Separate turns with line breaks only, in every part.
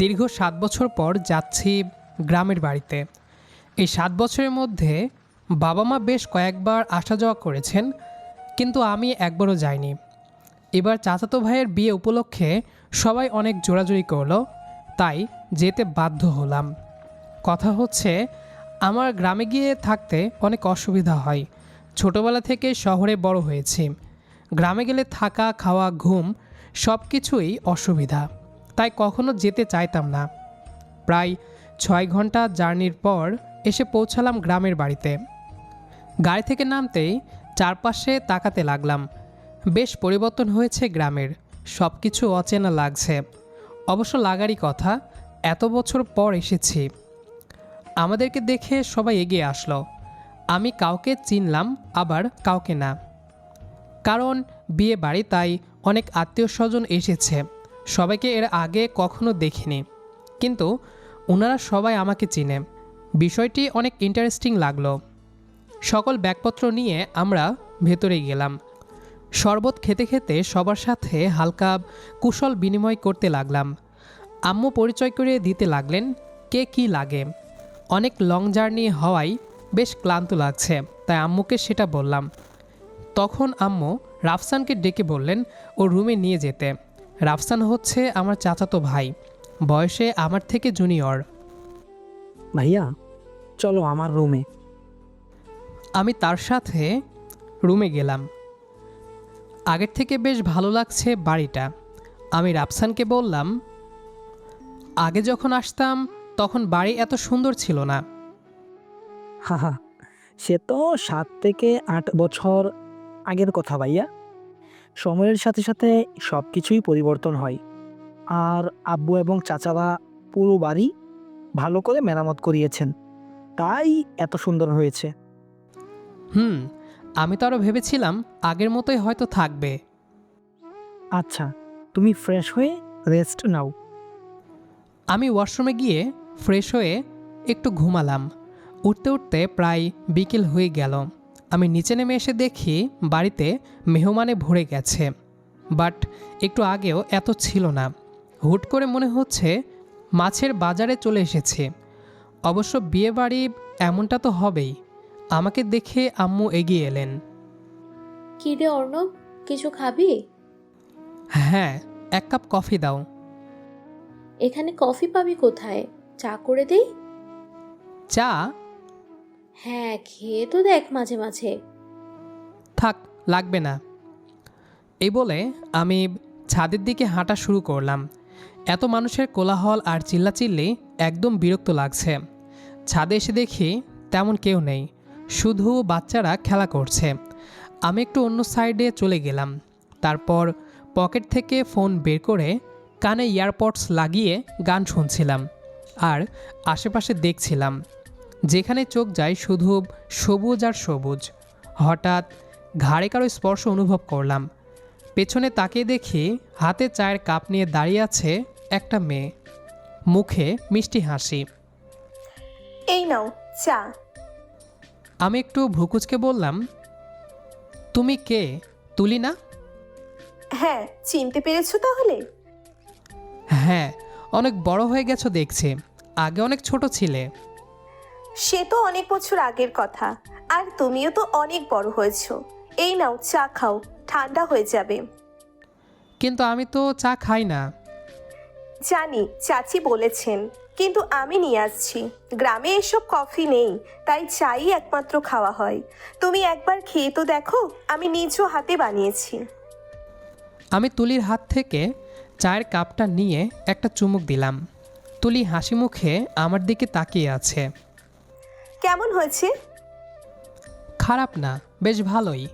দীর্ঘ সাত বছর পর যাচ্ছি গ্রামের বাড়িতে। এই সাত বছরের মধ্যে বাবা মা বেশ কয়েকবার আসা যাওয়া করেছেন, কিন্তু আমি একবারও যাইনি। এবার চাচাতো ভাইয়ের বিয়ে উপলক্ষে সবাই অনেক জোরাজুরি করল, তাই যেতে বাধ্য হলাম। কথা হচ্ছে, আমার গ্রামে গিয়ে থাকতে অনেক অসুবিধা হয়। ছোটোবেলা থেকে শহরে বড় হয়েছি। গ্রামে গেলে থাকা, খাওয়া, ঘুম সব কিছুই অসুবিধা। তাই কখনো যেতে চাইতাম না। প্রায় ছয় ঘণ্টা জার্নির পর এসে পৌঁছালাম গ্রামের বাড়িতে। গাড়ি থেকে নামতেই চারপাশে তাকাতে লাগলাম। বেশ পরিবর্তন হয়েছে গ্রামের সব কিছু অচেনা লাগছে। অবশ্য লাগারই কথা, এত বছর পর এসেছি। আমাদেরকে দেখে সবাই এগিয়ে আসলো। আমি কাউকে চিনলাম, আবার কাউকে না। কারণ বিয়ে বাড়ি তাই অনেক আত্মীয় স্বজন এসেছে। সবাইকে এর আগে কখনো দেখিনি। কিন্তু ওনারা সবাই আমাকে চিনে। বিষয়টি অনেক ইন্টারেস্টিং লাগল। সকল ব্যাগপত্র নিয়ে আমরা ভেতরে গেলাম। শরবত খেতে খেতে সবার সাথে হালকা কুশল বিনিময় করতে লাগলাম। আম্মু পরিচয় করে দিতে লাগলেন, কে কি লাগে? অনেক লং জার্নি হওয়ায় বেশ ক্লান্ত লাগছে, তাই আম্মুকে সেটা বললাম। তখন আম্মু রাফসানকে ডেকে বললেন ও রুমে নিয়ে যেতে। রাফসান হচ্ছে আমার চাচাতো ভাই। বয়সে আমার থেকে জুনিয়র।
ভাইয়া চলো আমার রুমে।
আমি তার সাথে রুমে গেলাম। আগের থেকে বেশ ভালো লাগছে বাড়িটা। আমি রাফসানকে বললাম আগে যখন আসতাম তখন বাড়ি এত সুন্দর ছিল না।
হা হা সে তো সাত থেকে আট বছর আগের কথা ভাইয়া। সময়ের সাথে সাথে সব কিছুই পরিবর্তন হয়। আর আব্বু এবং চাচারা পুরো বাড়ি ভালো করে মেরামত করিয়েছেন। তাই এত সুন্দর হয়েছে।
হুম আমি তো আরও ভেবেছিলাম আগের মতোই হয়তো থাকবে।
আচ্ছা তুমি ফ্রেশ হয়ে রেস্ট নাও।
আমি ওয়াশরুমে গিয়ে ফ্রেশ হয়ে একটু ঘুমালাম। উঠতে উঠতে প্রায় বিকেল হয়ে গেল। আমি নিচে নেমে এসে দেখি বাড়িতে মেহমানে ভরে গেছে। বাট একটু আগেও এত ছিল না। হুট করে মনে হচ্ছে মাছের বাজারে চলে এসেছে। অবশ্য বিয়ে বাড়ি এমনটা তো হবেই। আমাকে দেখে আম্মু এগিয়ে এলেন।
কি রে অর্ণব কিছু খাবি?
হ্যাঁ এক কাপ কফি দাও।
এখানে কফি পাবি কোথায়? চা করে দেই?
চা
হ্যাঁ খেয়ে তো দেখ মাঝে মাঝে।
থাক, লাগবে না। এই বলে আমি ছাদের দিকে হাঁটা শুরু করলাম। এত মানুষের কোলাহল আর চিল্লাচিল্লি একদম বিরক্ত লাগছে। ছাদে এসে দেখি তেমন কেউ নেই। শুধু বাচ্চারা খেলা করছে। আমি একটু অন্য সাইডে চলে গেলাম। তারপর পকেট থেকে ফোন বের করে কানে ইয়ারপডস লাগিয়ে গান শুনছিলাম। আর আশেপাশে দেখছিলাম। যেখানে চোখ যায় শুধু সবুজ আর সবুজ। হঠাৎ ঘাড়ে কারও স্পর্শ অনুভব করলাম। পেছনে তাকে দেখি হাতে চায়ের কাপ নিয়ে দাঁড়িয়ে আছে একটা মেয়ে। মুখে মিষ্টি হাসি।
এই নাও চা।
আমি একটু ভ্রুকুচকে বললাম তুমি কে? তুলি না
হ্যাঁ চিনতে পেরেছ তাহলে?
হ্যাঁ অনেক বড় হয়ে গেছো দেখছি। আগে অনেক ছোট ছিলে।
সে তো অনেক বছর আগের কথা। আর তুমিও তো অনেক বড় হয়েছ। এই নাও চা খাও ঠান্ডা হয়ে যাবে।
কিন্তু আমি তো চা খাই না।
জানি চাচি বলেছেন কিন্তু আমি নিয়ে আসছি। গ্রামে এসব কফি নেই তাই চাই একমাত্র খাওয়া হয়। তুমি একবার খেয়ে তো দেখো আমি নিজ হাতে বানিয়েছি।
আমি তুলির হাত থেকে চায়ের কাপটা নিয়ে একটা চুমুক দিলাম। তুলি হাসি মুখে আমার দিকে তাকিয়ে আছে।
কেমন হয়েছে?
খারাপ না বেশ ভালোই।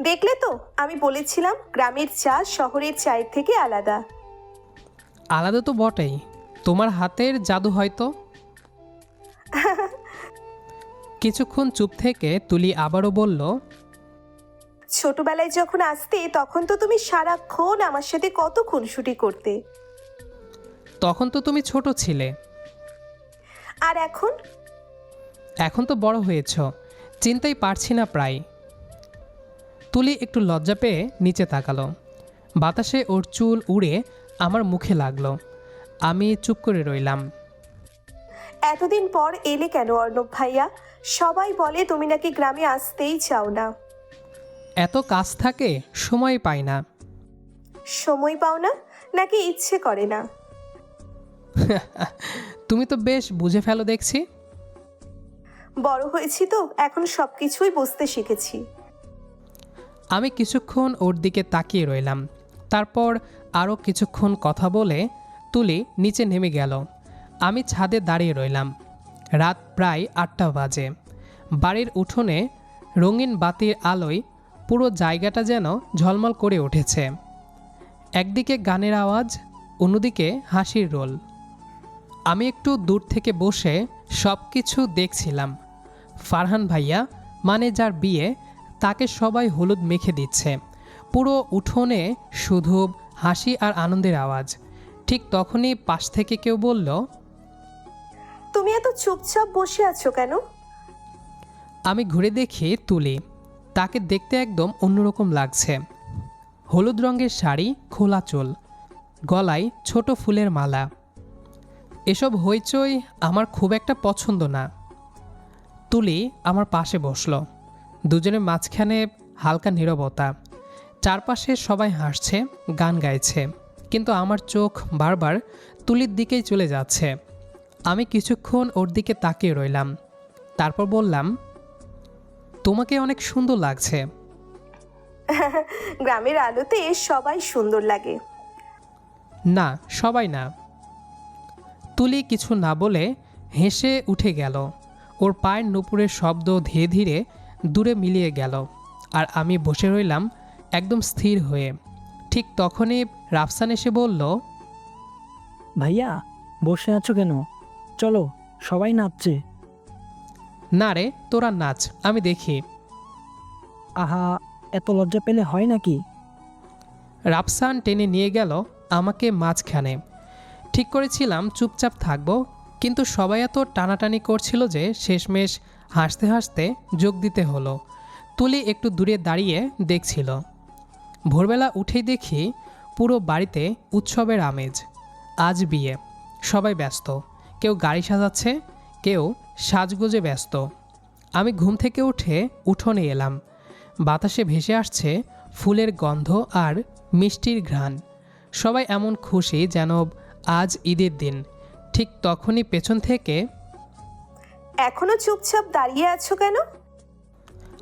দেখলে তো আমি বলেছিলাম গ্রামের চা শহরের চায়ের থেকে আলাদা।
আলাদা তো বটেই। তোমার হাতের জাদু হয়তো। কিছুক্ষণ চুপ থেকে তুলি আবারও বলল
ছোটবেলায় যখন আসতে তখন তো তুমি সারাক্ষণ আমার সাথে কত খুনসুটি করতে।
তখন তো তুমি ছোট ছিলে।
আর এখন?
এখন তো বড় হয়েছ চিন্তাই পারছি না প্রায়। তুলি একটু লজ্জা পেয়ে নিচে তাকালো। বাতাসে ওর চুল উড়ে আমার মুখে লাগল। আমি চুপ করে রইলাম।
এতদিন পর এলে কেন অর্ণব ভাইয়া? সবাই বলে তুমি নাকি গ্রামে আসতেই চাও না।
এত কাজ থাকে সময় পাই না।
সময় পাও না? নাকি ইচ্ছে করে না?
তুমি তো বেশ বুঝে ফেলো দেখছি।
বড় হয়েছি তো, এখন সব কিছুই বুঝতে শিখেছি।
আমি কিছুক্ষণ ওর দিকে তাকিয়ে রইলাম। তারপর আরও কিছুক্ষণ কথা বলে তুলি নিচে নেমে গেল। আমি ছাদে দাঁড়িয়ে রইলাম। রাত প্রায় আটটা বাজে। বাড়ির উঠোনে রঙিন বাতির আলোয় পুরো জায়গাটা যেন ঝলমল করে উঠেছে। একদিকে গানের আওয়াজ, অন্যদিকে হাসির রোল। আমি একটু দূর থেকে বসে সব কিছু দেখছিলাম। ফারহান ভাইয়া মানে যার বিয়ে তাকে সবাই হলুদ মেখে দিচ্ছে। পুরো উঠোনে শুধু হাসি আর আনন্দের আওয়াজ। ঠিক তখনই পাশ থেকে কেউ বলল
তুমি এত চুপচাপ বসে আছো কেন?
আমি ঘুরে দেখি তুলি। তাকে দেখতে একদম অন্যরকম লাগছে। হলুদ রঙের শাড়ি খোলা চুল গলায় ছোট ফুলের মালা। এসব হইচই আমার খুব একটা পছন্দ না। তুলি আমার পাশে বসল। দুজনের মাঝখানে হালকা নীরবতা। চারপাশে সবাই হাসছে গান গাইছে। কিন্তু আমার চোখ বারবার তুলির দিকেই চলে যাচ্ছে। আমি কিছুক্ষণ ওর দিকে তাকিয়ে রইলাম। তারপর বললাম তোমাকে অনেক সুন্দর লাগছে।
গ্রামের আলোতে সবাই সুন্দর লাগে।
না সবাই না। তুলি কিছু না বলে হেসে উঠে গেল। ওর পায়ের নুপুরের শব্দ ধীরে ধীরে দূরে মিলিয়ে গেল আর আমি বসে রইলাম একদম স্থির হয়ে। ঠিক তখনই রাফসান এসে বলল
ভাইয়া বসে আছো কেন? চলো সবাই নাচছে।
না রে তোরা নাচ আমি দেখি।
আহা এত লজ্জা পেলে হয় নাকি?
রাফসান টেনে নিয়ে গেল আমাকে মাঝখানে। ঠিক করেছিলাম চুপচাপ থাকব কিন্তু সবাই এত টানাটানি করছিল যে শেষমেশ হাসতে হাসতে যোগ দিতে হলো। তুলি একটু দূরে দাঁড়িয়ে দেখছিল। ভোরবেলা উঠেই দেখি পুরো বাড়িতে উৎসবের আমেজ। আজ বিয়ে। সবাই ব্যস্ত। কেউ গাড়ি সাজাচ্ছে, কেউ সাজগোজে ব্যস্ত। আমি ঘুম থেকে উঠে উঠোনে এলাম। বাতাসে ভেসে আসছে ফুলের গন্ধ আর মিষ্টির ঘ্রাণ। সবাই এমন খুশি যেন আজ ঈদের দিন। ঠিক তখনই পেছন থেকে
এখনও চুপচাপ দাঁড়িয়ে আছো কেন?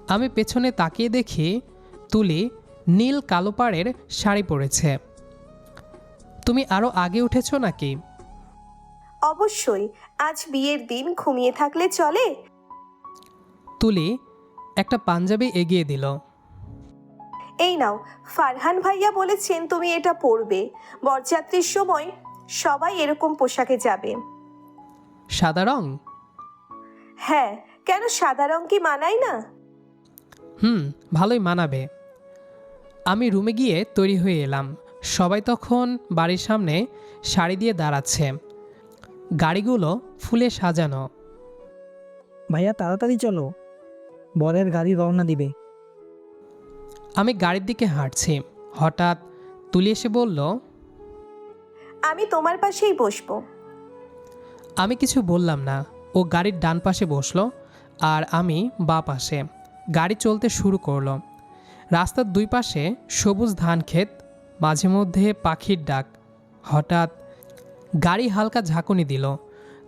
আমি পেছনে তাকিয়ে দেখি তুলি নীল কালো পাড়ের শাড়ি পরেছে। তুমি আরও আগে উঠেছো নাকি?
অবশ্যই আজ বিয়ের দিন ঘুমিয়ে থাকলে চলে।
তুলি একটা পাঞ্জাবি এগিয়ে দিল।
এই নাও ফারহান ভাইয়া বলেছেন তুমি এটা পরবে। বরযাত্রীর সময় সবাই এরকম পোশাকে যাবে।
সাদা রং?
হ্যাঁ কেন সাদা রং কি মানায় না?
হুম ভালোই মানাবে। আমি রুমে গিয়ে তৈরি হয়ে এলাম। সবাই তখন বাড়ির সামনে শাড়ি দিয়ে দাঁড়াচ্ছে। গাড়িগুলো ফুলে সাজানো।
ভাইয়া তাড়াতাড়ি চলো। বরের গাড়ি রওনা দিবে।
আমি গাড়ির দিকে হাঁটছি। হঠাৎ তুলি এসে বলল
আমি তোমার পাশেই বসবো।
আমি কিছু বললাম না। ও গাড়ির ডান পাশে বসল আর আমি বা পাশে গাড়ি চলতে শুরু করল। রাস্তার দুই পাশে সবুজ ধান ক্ষেত, মাঝে মধ্যে পাখির ডাক। হঠাৎ গাড়ি হালকা ঝাঁকুনি দিল।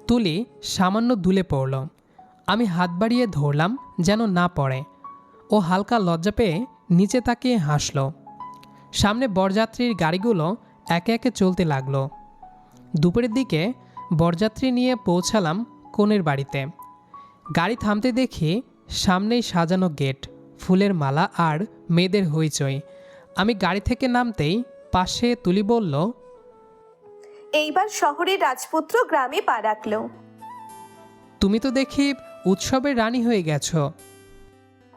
তুলি সামান্য দুলে পড়ল। আমি হাত বাড়িয়ে ধরলাম যেন না পড়ে। ও হালকা লজ্জা পেয়ে নিচে তাকিয়ে হাসল। সামনে বরযাত্রীর গাড়িগুলো একে একে চলতে লাগল। দুপুরের দিকে বরযাত্রী নিয়ে পৌঁছালাম কনের বাড়িতে। গাড়ি থামতে দেখি সামনেই সাজানো গেট ফুলের মালা আর মেয়েদের হইচই। আমি গাড়ি থেকে নামতেই পাশে তুলি বলল
এইবার শহরের রাজপুত্র গ্রামে পা রাখল।
তুমি তো দেখি উৎসবের রানী হয়ে গেছো।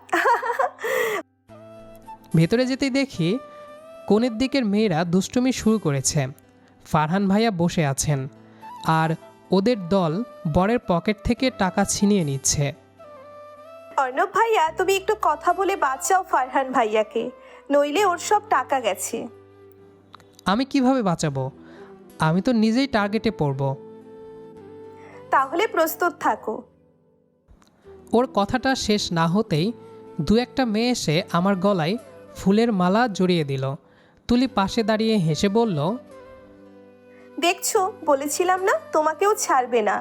ভেতরে যেতেই দেখি কোণের দিকের মেয়েরা দুষ্টুমি শুরু করেছে। ফারহান ভাইয়া বসে আছেন আর ওদের দল বরের পকেট থেকে টাকা ছিনিয়ে নিচ্ছে।
অর্ণব ভাইয়া তুমি একটু কথা বলে বাঁচাও ফারহান ভাইয়াকে নইলে ওর সব টাকা গেছে।
আমি কীভাবে বাঁচাবো? আমি তো নিজেই টার্গেটে পড়ব।
তাহলে প্রস্তুত থাকো।
ওর কথাটা শেষ না হতেই দু একটা মেয়ে এসে আমার গলায় ফুলের মালা জড়িয়ে দিল। তুলি পাশে দাঁড়িয়ে হেসে বলল
দেখছ বলেছিলাম না তোমাকেও ছাড়বে না।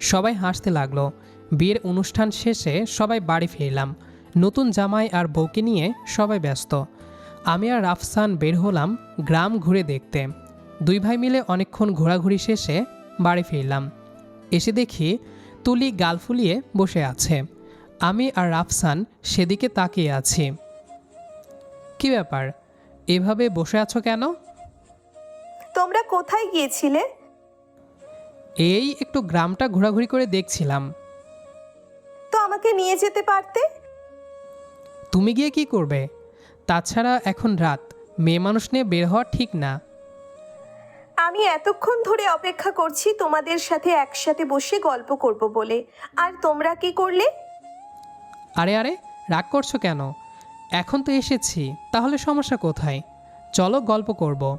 সবাই হাসতে লাগল। বিয়ের অনুষ্ঠান শেষে সবাই বাড়ি ফিরলাম। নতুন জামাই আর বউকে নিয়ে সবাই ব্যস্ত। আমি আর রাফসান বের হলাম গ্রাম ঘুরে দেখতে। দুই ভাই মিলে অনেকক্ষণ ঘোরাঘুরি শেষে বাড়ি ফিরলাম। এসে দেখি তুলি গাল ফুলিয়ে বসে আছে। আমি আর রাফসান সেদিকে তাকিয়ে আছি। কি ব্যাপার? এভাবে বসে আছো কেন?
তোমরা কোথায় গিয়েছিলে?
এই একটু গ্রামটা ঘোরাঘুরি করে দেখছিলাম।
তো আমাকে নিয়ে যেতে পারতে?
তুমি গিয়ে কি করবে? তাছাড়া এখন রাত মেয়ে মানুষ নিয়ে বের হওয়া ঠিক না।
আমি এতক্ষণ ধরে অপেক্ষা করছি তোমাদের সাথে একসাথে বসে গল্প করব বলে। আর তোমরা কি করলে?
আরে আরে রাগ করছ কেন? এখন তো এসেছি তাহলে সমস্যা কোথায়? চলো গল্প করব।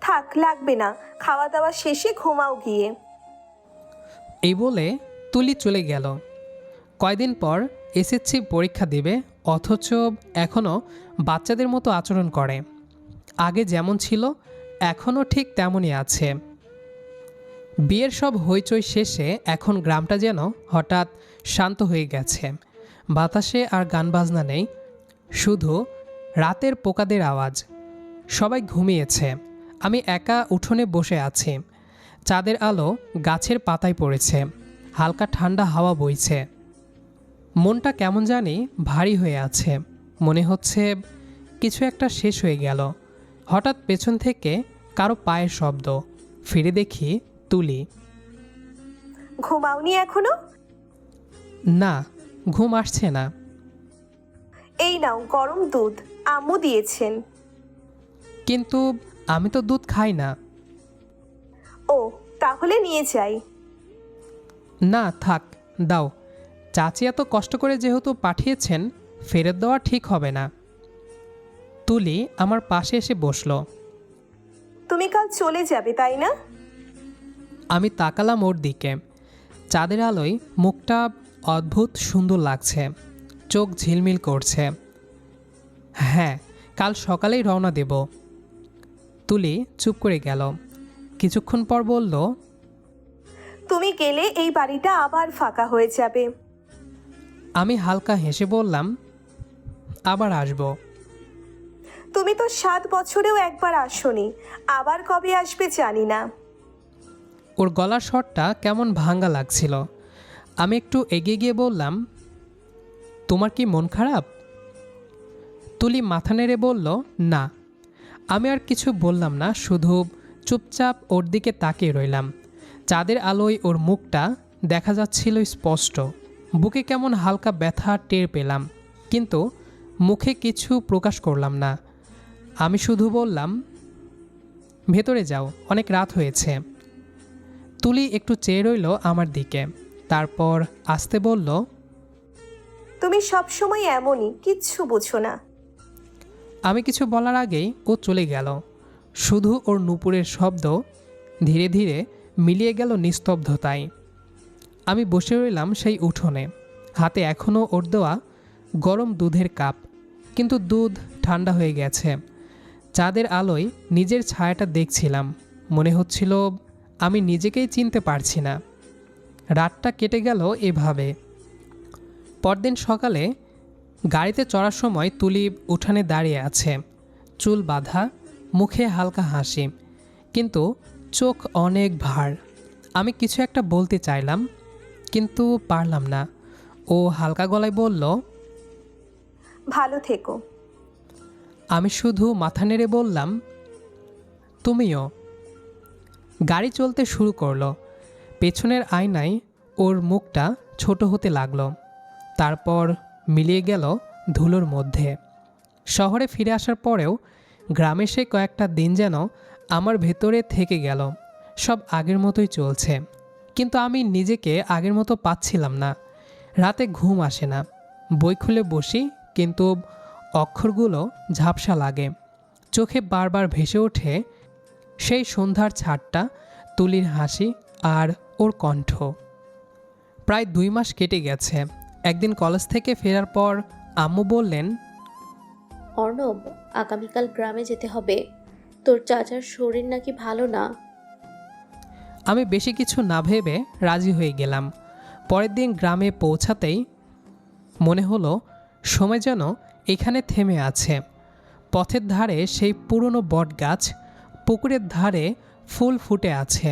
থাক লাগবে না। খাওয়া দাওয়া শেষে ঘুমাও গিয়ে।
এই বলে তুলি চলে গেল। কয়দিন পর এসএসসি পরীক্ষা দেবে অথচ এখনও বাচ্চাদের মতো আচরণ করে। আগে যেমন ছিল এখনও ঠিক তেমনই আছে। বিয়ের সব হইচই শেষে এখন গ্রামটা যেন হঠাৎ শান্ত হয়ে গেছে। বাতাসে আর গান বাজনা নেই শুধু রাতের পোকাদের আওয়াজ। সবাই ঘুমিয়েছে। আমি একা উঠোনে বসে আছি। চাঁদের আলো গাছের পাতায় পড়েছে। হালকা ঠান্ডা হাওয়া বইছে। মনটা কেমন জানি ভারী হয়ে আছে। মনে হচ্ছে কিছু একটা শেষ হয়ে গেল। হঠাৎ পেছন থেকে কারও পায়ের শব্দ। ফিরে দেখি তুলি।
ঘুমাওনি এখনও?
না। ঘুম আসছে না।
এই নাও গরম দুধ আম্মু দিয়েছেন।
কিন্তু আমি তো দুধ খাই না।
ও তাহলে নিয়ে যাই।
না থাক দাও। চাচি এত কষ্ট করে যেহেতু পাঠিয়েছেন ফেরত দেওয়া ঠিক হবে না। তুলি আমার পাশে এসে বসল।
তুমি কাল চলে যাবে তাই না?
আমি তাকালাম ওর দিকে। চাঁদের আলোয় মুখটা অদ্ভুত সুন্দর লাগছে। চোখ ঝিলমিল করছে। হ্যাঁ কাল সকালেই রওনা দেব। তুলি চুপ করে গেল। কিছুক্ষণ পর বলল
তুমি গেলে এই বাড়িটা আবার ফাঁকা হয়ে যাবে।
আমি হালকা হেসে বললাম আবার আসব।
তুমি তো সাত বছরেও একবার আসোনি আবার কবে আসবে জানি না।
ওর গলার স্বরটা কেমন ভাঙ্গা লাগছিল। আমি একটু এগিয়ে গিয়ে বললাম, তোমার কি মন খারাপ? তুলি মাথা নেড়ে বলল, না, আমি আর কিছু বললাম না, শুধু চুপচাপ ওর দিকে তাকিয়ে রইলাম। চাঁদের আলোয় ওর মুখটা দেখা যাচ্ছিল স্পষ্ট। বুকে কেমন হালকা ব্যথা টের পেলাম, কিন্তু মুখে কিছু প্রকাশ করলাম না। আমি শুধু বললাম, ভেতরে যাও, অনেক রাত হয়েছে। তুলি একটু চেয়ে রইল আমার দিকে। তারপর আসতে বলল
তুমি সব সময় এমনই কিচ্ছু বুঝো না।
আমি কিছু বলার আগেই ও চলে গেল। শুধু ওর নুপুরের শব্দ ধীরে ধীরে মিলিয়ে গেল নিস্তব্ধতায়। আমি বসে রইলাম সেই উঠোনে। হাতে এখনও ওর দেওয়া গরম দুধের কাপ কিন্তু দুধ ঠান্ডা হয়ে গেছে। চাঁদের আলোয় নিজের ছায়াটা দেখছিলাম। মনে হচ্ছিল আমি নিজেকেই চিনতে পারছি না। রাতটা কেটে গেল এভাবে। পরদিন সকালে গাড়িতে চড়ার সময় তুলি উঠানে দাঁড়িয়ে আছে। চুল বাঁধা মুখে হালকা হাসি কিন্তু চোখ অনেক ভার। আমি কিছু একটা বলতে চাইলাম কিন্তু পারলাম না। ও হালকা গলায় বলল
ভালো থেকো।
আমি শুধু মাথা নেড়ে বললাম তুমিও। গাড়ি চলতে শুরু করল। পেছনের আয়নায় ওর মুখটা ছোট হতে লাগল। তারপর মিলিয়ে গেল ধুলোর মধ্যে। শহরে ফিরে আসার পরেও গ্রামে সে কয়েকটা দিন যেন আমার ভেতরে থেকে গেল। সব আগের মতোই চলছে। কিন্তু আমি নিজেকে আগের মতো পাচ্ছিলাম না। রাতে ঘুম আসে না। বই খুলে বসি, কিন্তু অক্ষরগুলো ঝাপসা লাগে। চোখে বারবার ভেসে ওঠে সেই সন্ধ্যার ছাড়টা তুলির হাসি আর ওর কণ্ঠ। প্রায় দুই মাস কেটে গেছে। একদিন কলেজ থেকে ফেরার পর আম্মু বললেন
অর্ণব আগামীকাল গ্রামে যেতে হবে। তোর চাচার শরীর নাকি ভালো না?
আমি বেশি কিছু না ভেবে রাজি হয়ে গেলাম। পরের দিন গ্রামে পৌঁছাতেই মনে হলো সময় যেন এখানে থেমে আছে। পথের ধারে সেই পুরনো বট গাছ পুকুরের ধারে ফুল ফুটে আছে।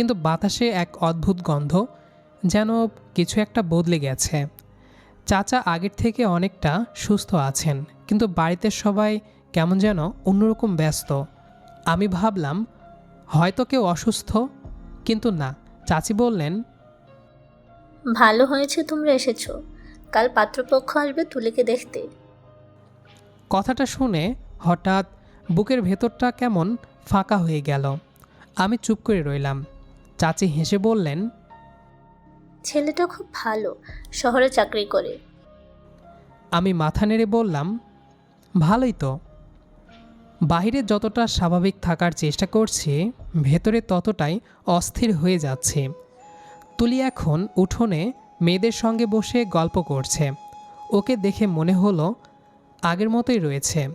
কিন্তু বাতাসে এক অদ্ভুত গন্ধ যেন কিছু একটা বদলে গেছে। চাচা আগের থেকে অনেকটা সুস্থ আছেন কিন্তু বাড়িতে সবাই কেমন যেন অন্যরকম ব্যস্ত। আমি ভাবলাম হয়তো কেউ অসুস্থ? কিন্তু না চাচি বললেন
ভালো হয়েছে তোমরা এসেছ। কাল পাত্রপক্ষ আসবে তুলিকে দেখতে।
কথাটা শুনে হঠাৎ বুকের ভেতরটা কেমন ফাঁকা হয়ে গেল। আমি চুপ করে রইলাম। চাচি হেসে বললেন
ছেলেটা খুব ভালো শহরে চাকরি করে।
আমি মাথা নেড়ে বললাম ভালোই তো। বাইরে যতটা স্বাভাবিক থাকার চেষ্টা করছি ভেতরে ততটাই অস্থির হয়ে যাচ্ছে। তুলি এখন উঠোনে মেয়েদের সঙ্গে বসে গল্প করছে। ওকে দেখে মনে হলো আগের মতোই রয়েছে।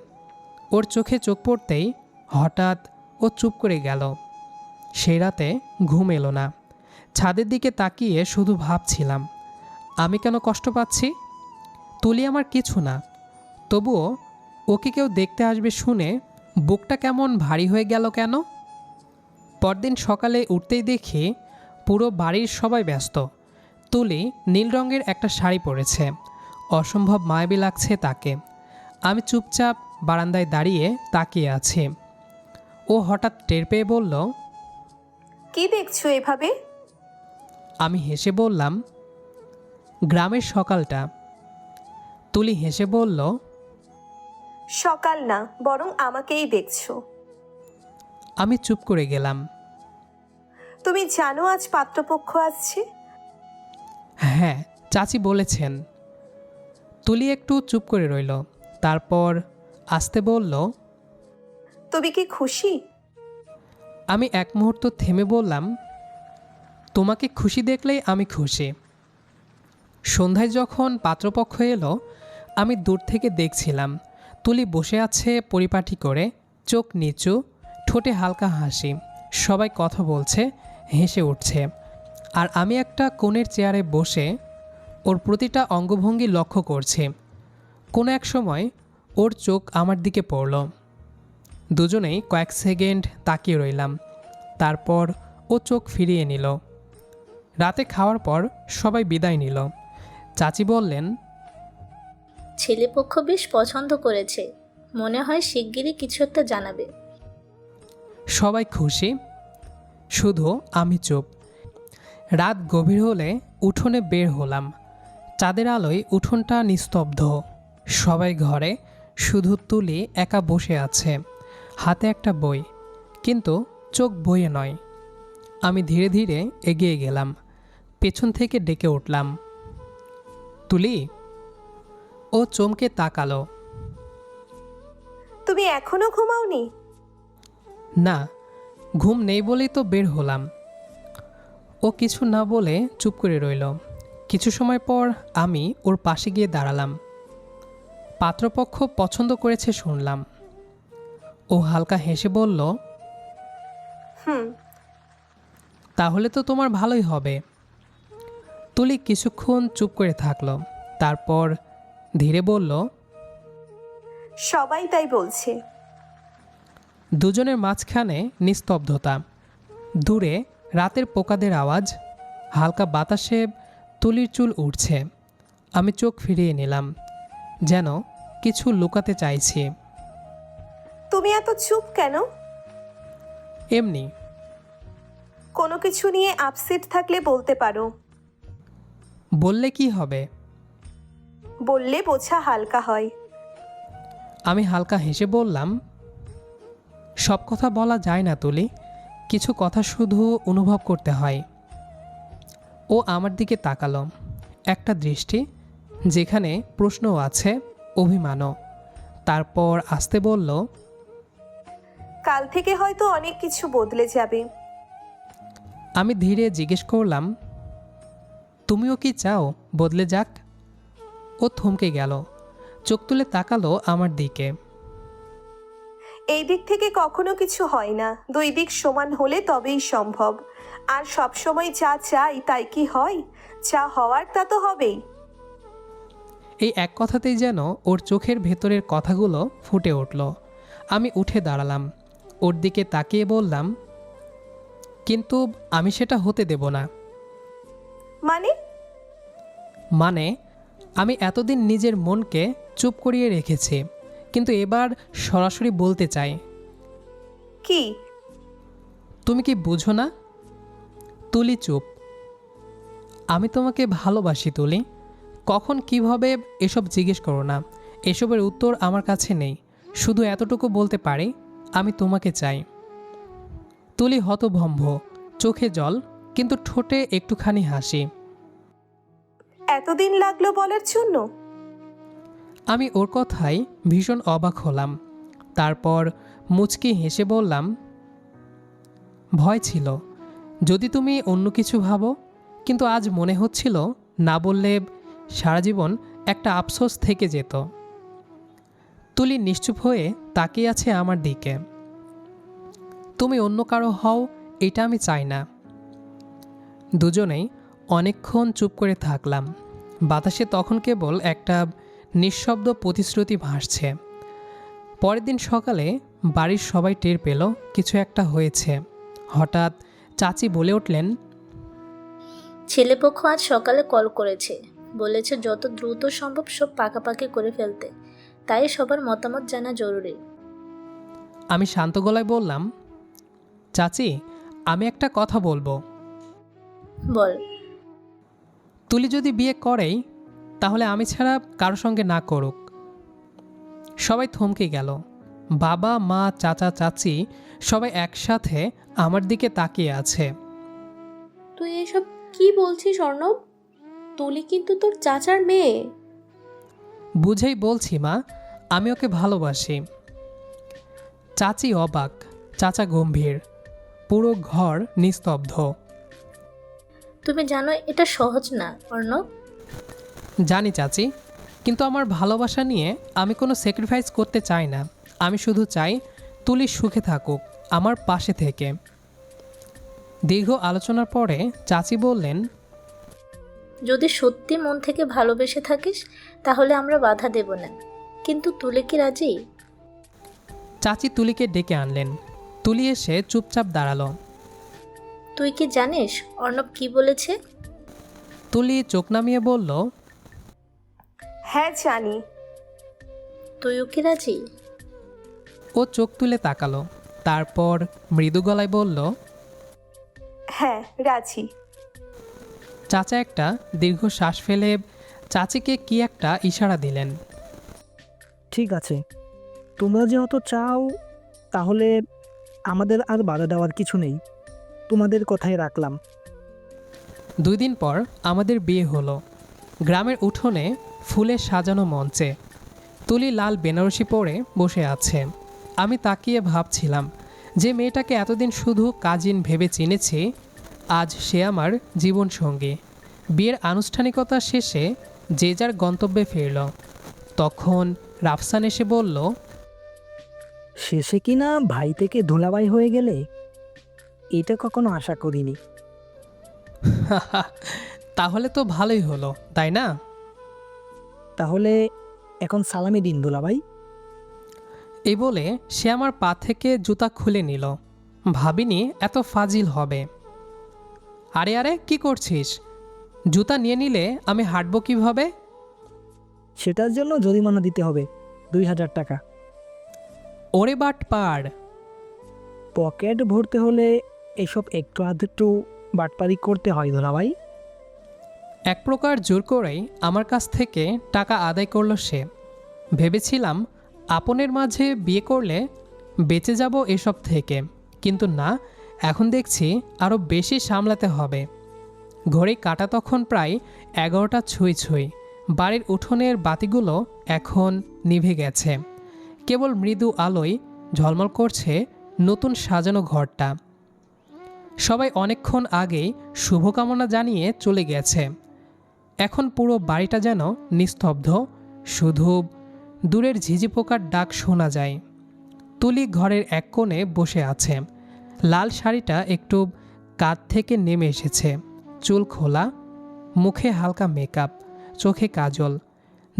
ওর চোখে চোখ পড়তেই হঠাৎ ও চুপ করে গেল। সেই রাতে ঘুম এলো না। ছাদের দিকে তাকিয়ে শুধু ভাবছিলাম, আমি কেন কষ্ট পাচ্ছি? তুলি আমার কিছু না, তবুও ওকে কেউ দেখতে আসবে শুনে বুকটা কেমন ভারী হয়ে গেল কেন? পরদিন সকালে উঠতেই দেখি পুরো বাড়ির সবাই ব্যস্ত। তুলি নীল রঙের একটা শাড়ি পরেছে, অসম্ভব মায়াবী লাগছে তাকে। আমি চুপচাপ বারান্দায় দাঁড়িয়ে তাকিয়ে আছি। ও হঠাৎ টের পেয়ে বলল
কি দেখছ এভাবে?
আমি হেসে বললাম গ্রামের সকালটা। তুলি হেসে বলল
সকাল না বরং আমাকেই দেখছ।
আমি চুপ করে গেলাম।
তুমি জানো আজ পাত্রপক্ষ আসছে?
হ্যাঁ চাচি বলেছেন। তুলি একটু চুপ করে রইল তারপর আসতে বলল
তুমি কি খুশি?
আমি এক মুহূর্ত থেমে বললাম, তোমাকে খুশি দেখলেই আমি খুশি। সন্ধ্যায় যখন পাত্রপক্ষ এলো, আমি দূর থেকে দেখছিলাম, তুলি বসে আছে পরিপাটি করে, চোখ নিচু, ঠোঁটে হালকা হাসি, সবাই কথা বলছে, হেসে উঠছে। আর আমি একটা কোণের চেয়ারে বসে ওর প্রতিটা অঙ্গভঙ্গি লক্ষ্য করছি। কোনো এক সময় ওর চোখ আমার দিকে পড়ল। দুজনেই কয়েক সেকেন্ড তাকিয়ে রইলাম। তারপর ও চোখ ফিরিয়ে নিল। রাতে খাওয়ার পর সবাই বিদায় নিল। চাচি বললেন
ছেলেপক্ষ বেশ পছন্দ করেছে। মনে হয় শিগগিরই কিছু একটা জানাবে।
সবাই খুশি। শুধু আমি চুপ। রাত গভীর হলে উঠোনে বের হলাম। চাঁদের আলোয় উঠোনটা নিস্তব্ধ। সবাই ঘরে শুধু তুলি একা বসে আছে। হাতে একটা বই কিন্তু চোখ বইয়ে নয়। আমি ধীরে ধীরে এগিয়ে গেলাম পেছন থেকে ডেকে উঠলাম। তুলি? ও চমকে তাকালো।
তুমি এখনও ঘুমাওনি?
না ঘুম নেই বলেই তো বের হলাম। ও কিছু না বলে চুপ করে রইল। কিছু সময় পর আমি ওর পাশে গিয়ে দাঁড়ালাম। পাত্রপক্ষ পছন্দ করেছে শুনলাম। ও হালকা হেসে বলল
হুম।
তাহলে তো তোমার ভালোই হবে। তুলি কিছুক্ষণ চুপ করে থাকল তারপর ধীরে বলল
সবাই তাই বলছে।
দুজনের মাঝখানে নিস্তব্ধতা দূরে রাতের পোকাদের আওয়াজ হালকা বাতাসে তুলির চুল উঠছে আমি চোখ ফিরিয়ে নিলাম যেন কিছু লুকাতে চাইছি।
তুমি এত চুপ কেন?
এমনি।
কোনো কিছু নিয়ে আপসেট থাকলে বলতে পারো।
বললে কি হবে?
বললে বোঝা হালকা হয়।
আমি হালকা হেসে বললাম সব কথা বলা যায় না তুলি কিছু কথা শুধু অনুভব করতে হয়। ও আমার দিকে তাকালো একটা দৃষ্টি যেখানে প্রশ্নও আছে অভিমানও। তারপর আসতে বলল
কাল থেকে হয়তো অনেক কিছু বদলে যাবে।
আমি ধীরে জিজ্ঞেস করলাম তুমিও কি চাও বদলে যাক? ও থমকে গেল চোখ তুলে তাকালো আমার দিকে।
এই দিক থেকে কখনো কিছু হয় না দুই দিক সমান হলে তবেই সম্ভব। আর সব সময় যা চাই তাই কি হয়? যা হওয়ার তা তো হবেই।
এই এক কথাতেই যেন ওর চোখের ভেতরের কথাগুলো ফুটে উঠল। আমি উঠে দাঁড়ালাম। ওর দিকে তাকিয়ে বললাম কিন্তু আমি সেটা হতে দেব না।
মানে?
মানে আমি এতদিন নিজের মনকে চুপ করিয়ে রেখেছি কিন্তু এবার সরাসরি বলতে চাই।
কি?
তুমি কি বুঝো না? তুলি চুপ। আমি তোমাকে ভালোবাসি তুলি। কখন কীভাবে এসব জিজ্ঞেস করো না। এসবের উত্তর আমার কাছে নেই। শুধু এতটুকু বলতে পারি আমি তোমাকে চাই। তুলি হতভম্ব চোখে জল কিন্তু ঠোঁটে একটুখানি হাসি।
এতদিন লাগল বলার জন্য?
আমি ওর কথায় ভীষণ অবাক হলাম। তারপর মুচকি হেসে বললাম ভয় ছিল। যদি তুমি অন্য কিছু ভাবো কিন্তু আজ মনে হচ্ছিল না বললে সারা জীবন একটা আফসোস থেকে যেত। তুলি নিশ্চুপ হয়ে তাকিয়ে আছে আমার দিকে। তুমি অন্য কারও হও, এটা আমি চাই না। দুজনেই অনেকক্ষণ চুপ করে থাকলাম। বাতাসে তখন কেবল একটা নিঃশব্দ প্রতিশ্রুতি ভাসছে। পরের দিন সকালে বাড়ির সবাই টের পেল কিছু একটা হয়েছে। হঠাৎ চাচি বলে উঠলেন,
ছেলেপক্ষ আজ সকালে কল করেছে। বলেছে যত দ্রুত সম্ভব সব পাকাপাকি করে ফেলতে। তাই সবার মতামত জানা জরুরি।
আমি শান্ত গলায় বললাম চাচি আমি একটা কথা বলব।
বল।
তুলি যদি বিয়ে করেই তাহলে আমি ছাড়া কারও সঙ্গে না করুক। সবাই থমকে গেল। বাবা মা চাচা চাচি সবাই একসাথে আমার দিকে তাকিয়ে আছে।
তুই এসব কি বলছিস অর্ণব? তুলি কিন্তু তোর চাচার মেয়ে।
বুঝেই বলছি মা আমি ওকে ভালোবাসি। চাচি অবাক চাচা গম্ভীর পুরো ঘর নিস্তব্ধ।
তুমি জানো এটা সহজ না অর্ণব
জানি চাচি কিন্তু আমার ভালোবাসা নিয়ে আমি কোনো স্যাক্রিফাইস করতে চাই না। আমি শুধু চাই তুলি সুখে থাকুক আমার পাশে থেকে। দীর্ঘ আলোচনার পরে চাচি বললেন
যদি সত্যি মন থেকে ভালোবেসে থাকিস তাহলে আমরা বাধা দেব না। কিন্তু তুলে কি রাজি?
চাচি তুলিকে ডেকে আনলেন। তুলি এসে চুপচাপ দাঁড়াল।
তুই কি জানিস অর্ণব কি বলেছে?
তুলি চোখ নামিয়ে বলল
হ্যাঁ জানি।
তুইও কি রাজি?
ও চোখ তুলে তাকালো। তারপর মৃদু গলায় বলল
হ্যাঁ রাজি।
চাচা একটা দীর্ঘ শ্বাস ফেলে চাচিকে কি একটা ইশারা দিলেন?
ঠিক আছে। তোমরা যেহেতু চাও তাহলে আমাদের আর বাধা দেওয়ার কিছু নেই। তোমাদের কথাই রাখলাম।
দুই দিন পর আমাদের বিয়ে হলো। গ্রামের উঠোনে ফুলে সাজানো মঞ্চে। তুলি লাল বেনারসি পরে বসে আছে। আমি তাকিয়ে ভাবছিলাম যে মেয়েটাকে এতদিন শুধু কাজিন ভেবে চিনেছি আজ সে আমার জীবনসঙ্গী। বিয়ের আনুষ্ঠানিকতা শেষে যে যার গন্তব্যে ফিরল। তখন রাফসান এসে বলল
শেষে কি না ভাই থেকে ধুলাবাই হয়ে গেলে? এটা কখনো আশা করিনি।
তাহলে তো ভালোই হলো তাই না?
তাহলে এখন সালামি দিন দুলাভাই
এই বলে সে আমার পা থেকে জুতা খুলে নিল। ভাবিনি এত ফাজিল হবে। আরে আরে কি করছিস? জুতা নিয়ে নিলে আমি হাঁটবো কীভাবে?
সেটার জন্য জরিমানা দিতে হবে দুই হাজার টাকা।
ওরে বাট পার
পকেট ভরতে হলে এসব একটু আধটু বাটপারি করতে হয় ভাই
এক প্রকার জোর করেই আমার কাছ থেকে টাকা আদায় করল সে। ভেবেছিলাম আপনের মাঝে বিয়ে করলে বেঁচে যাব এসব থেকে কিন্তু না এখন দেখছি আরও বেশি সামলাতে হবে। ঘড়ি কাটা তখন প্রায় এগারোটা ছুঁই ছুঁই। বাড়ির উঠোনের বাতিগুলো এখন নিভে গেছে। কেবল মৃদু আলোয় ঝলমল করছে নতুন সাজানো ঘরটা। সবাই অনেকক্ষণ আগেই শুভকামনা জানিয়ে চলে গেছে। এখন পুরো বাড়িটা যেন নিস্তব্ধ শুধু দূরের ঝিঝি পোকার ডাক শোনা যায়। তুলি ঘরের এক কোণে বসে আছে। লাল শাড়িটা একটু কাঁধ থেকে নেমে এসেছে। চুল খোলা, মুখে হালকা মেকআপ চোখে কাজল।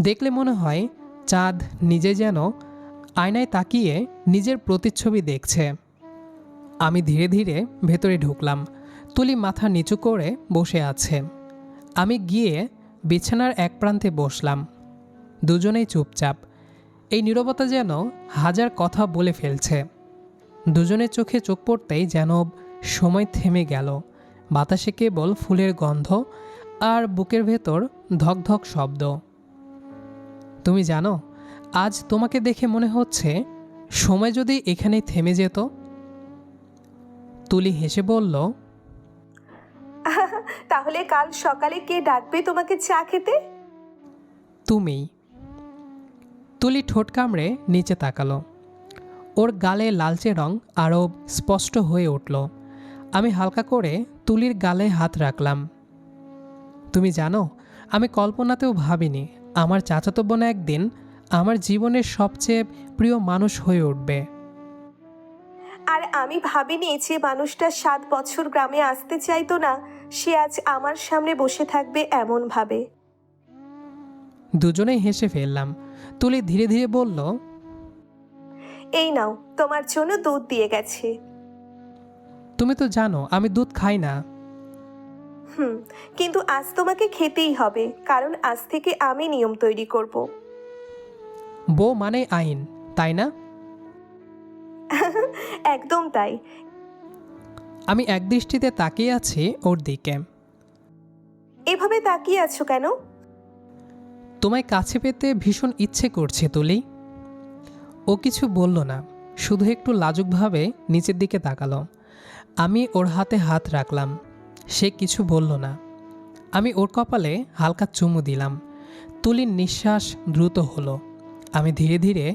দেখলে মনে হয় চাঁদ নিজে যেন আয়নায় তাকিয়ে নিজের প্রতিচ্ছবি দেখছে। আমি ধীরে ধীরে ভেতরে ঢুকলাম। তুলি মাথা নিচু করে বসে আছে। আমি গিয়ে বিছানার এক প্রান্তে বসলাম। দুজনেই চুপচাপ। এই নীরবতা যেন হাজার কথা বলে ফেলছে। দুজনের চোখে চোখ পড়তেই যেন সময় থেমে গেল। বাতাসে কেবল ফুলের গন্ধ আর বুকের ভেতর ধকধক শব্দ। তুমি জানো আজ তোমাকে দেখে মনে হচ্ছে সময় যদি এখানেই থেমে যেত? তুলি হেসে বলল
তাহলে কাল সকালে কে ডাকবে তোমাকে চা খেতে?
তুমি। তুলি ঠোঁট কামড়ে নিচে তাকালো। ওর গালে লালচে রং আরও স্পষ্ট হয়ে উঠল। আমি হালকা করে তুলির গালে হাত রাখলাম। তুমি জানো আমি কল্পনাতেও ভাবিনি আমার চাচাতো বোন একদিন আমার জীবনের সবচেয়ে প্রিয় মানুষ হয়ে উঠবে।
আর আমি ভাবিনি যে মানুষটা সাত বছর গ্রামে আসতে চাইতো না সে আজ আমার সামনে বসে থাকবে এমন ভাবে
দুজনেই হেসে ফেললাম। তুলি ধীরে ধীরে বলল
এই নাও তোমার জন্য দুধ দিয়ে গেছে।
তুমি তো জানো আমি দুধ খাই না।
হুম কিন্তু আজ তোমাকে খেতেই হবে কারণ আজ থেকে আমি নিয়ম তৈরি করব।
বউ মানে আইন তাই না?
একদম তাই।
আমি একদৃষ্টিতে তাকিয়ে আছি ওর দিকে।
এভাবে তাকিয়ে আছো কেন?
তোমায় কাছে পেতে ভীষণ ইচ্ছে করছে তুলি। ও কিছু বলল না শুধু একটু লাজুকভাবে নিচের দিকে তাকালো। আমি ওর হাতে হাত রাখলাম। সে কিছু বলল না। আমি ওর কপালে হালকা চুমু দিলাম। তুলির নিঃশ্বাস দ্রুত হলো। আমি ধীরে ধীরে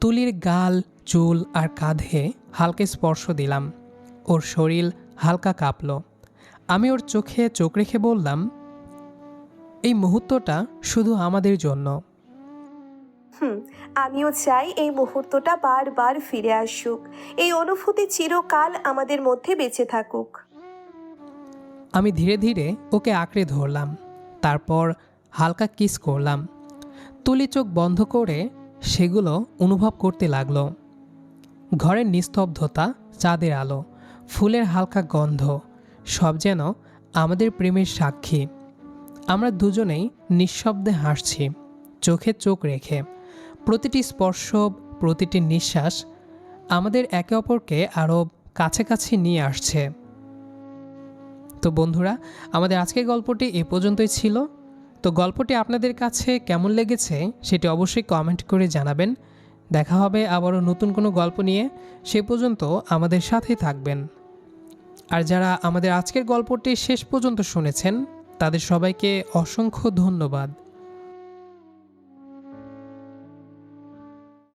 তুলির গাল, চুল আর কাঁধে হালকা স্পর্শ দিলাম। ওর শরীর হালকা কাঁপল। আমি ওর চোখে চোখ রেখে বললাম, এই মুহূর্তটা শুধু আমাদের জন্য।
হুম, আমিও চাই এই মুহূর্তটা বারবার ফিরে আসুক। এই অনুভূতি চিরকাল আমাদের মধ্যে বেঁচে থাকুক।
আমি ধীরে ধীরে ওকে আঁকড়ে ধরলাম, তারপর হালকা কিস করলাম। তুলি চোখ বন্ধ করে সেগুলো অনুভব করতে লাগল। ঘরের নিস্তব্ধতা, চাঁদের আলো, ফুলের হালকা গন্ধ, সব যেন আমাদের প্রেমের সাক্ষী। আমরা দুজনেই নিঃশব্দে হাসছি, চোখে চোখ রেখে। প্রতিটি স্পর্শ, প্রতিটি নিঃশ্বাস আমাদের একে অপরকে আরও কাছাকাছি নিয়ে আসছে। তো বন্ধুরা, আমাদের আজকের গল্পটি এ পর্যন্তই ছিল। তো গল্পটি আপনাদের কাছে কেমন লেগেছে সেটি অবশ্যই কমেন্ট করে জানাবেন। দেখা হবে আবারও নতুন কোনো গল্প নিয়ে। সে পর্যন্ত আমাদের সাথেই থাকবেন। আর যারা আমাদের আজকের গল্পটি শেষ পর্যন্ত শুনেছেন, তাদের সবাইকে অসংখ্য ধন্যবাদ।